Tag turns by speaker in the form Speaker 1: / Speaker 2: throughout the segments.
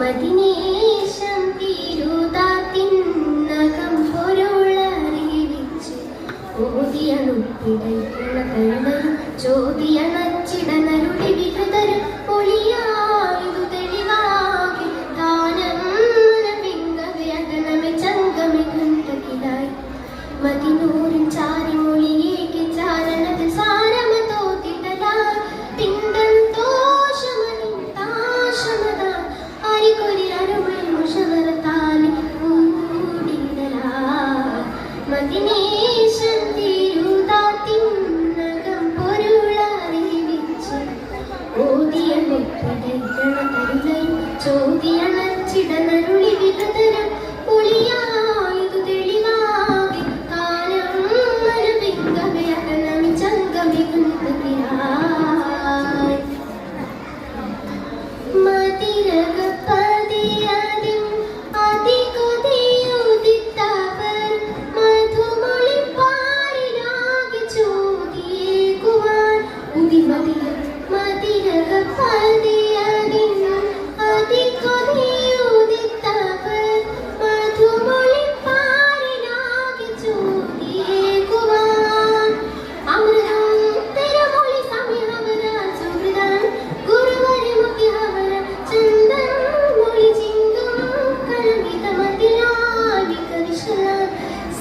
Speaker 1: മദിനേശം തീരുതാത്തിന്നകം പൊരുളറിയിച്ച്. ഓതിയണുപ്പിടയ്ക്കുള്ള കഴിവരും ചോദിയണച്ചിടനരുടെ വികൃതരും ഒളിയാ Hadi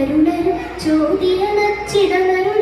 Speaker 1: തരുണരും ചോദ്യനച്ചിടനരും